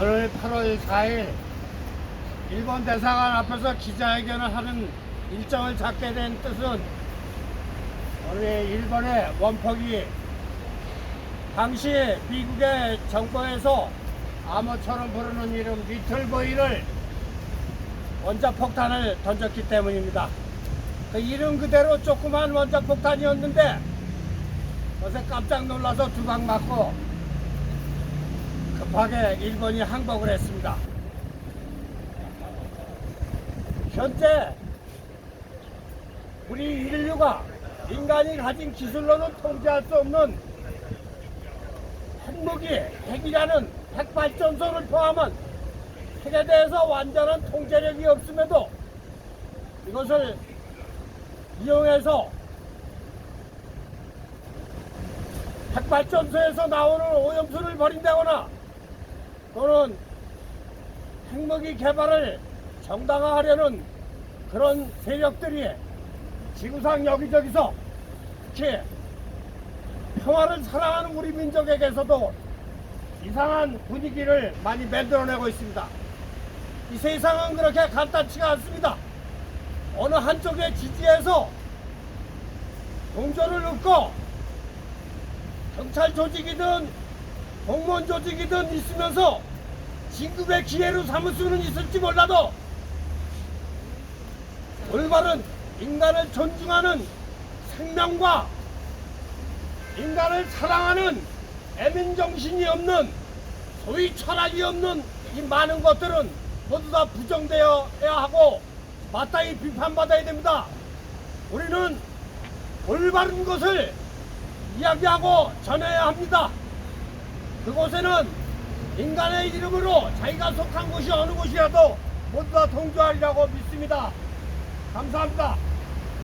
오늘 8월 4일 일본 대사관 앞에서 기자회견을 하는 일정을 잡게 된 뜻은 우리 일본의 원폭이 당시 미국의 정부에서 암호처럼 부르는 이름 리틀보이를 원자폭탄을 던졌기 때문입니다. 그 이름 그대로 조그만 원자폭탄이었는데 그것에 깜짝 놀라서 두 방 맞고 급하게 일본이 항복을 했습니다. 현재 우리 인류가 인간이 가진 기술로는 통제할 수 없는 핵무기, 핵이라는 핵발전소를 포함한 핵에 대해서 완전한 통제력이 없음에도 이것을 이용해서 핵발전소에서 나오는 오염수를 버린다거나 또는 핵무기 개발을 정당화하려는 그런 세력들이 지구상 여기저기서 특히 평화를 사랑하는 우리 민족에게서도 이상한 분위기를 많이 만들어내고 있습니다. 이 세상은 그렇게 간단치가 않습니다. 어느 한쪽의 지지에서 동조를 얻고 경찰 조직이든 공무원 조직이든 있으면서 진급의 기회로 삼을 수는 있을지 몰라도 올바른 인간을 존중하는 생명과 인간을 사랑하는 애민 정신이 없는 소위 철학이 없는 이 많은 것들은 모두 다 부정되어야 하고 마땅히 비판받아야 됩니다. 우리는 올바른 것을 이야기하고 전해야 합니다. 그곳에는 인간의 이름으로 자기가 속한 곳이 어느 곳이라도 모두 다 동조하리라고 믿습니다. 감사합니다.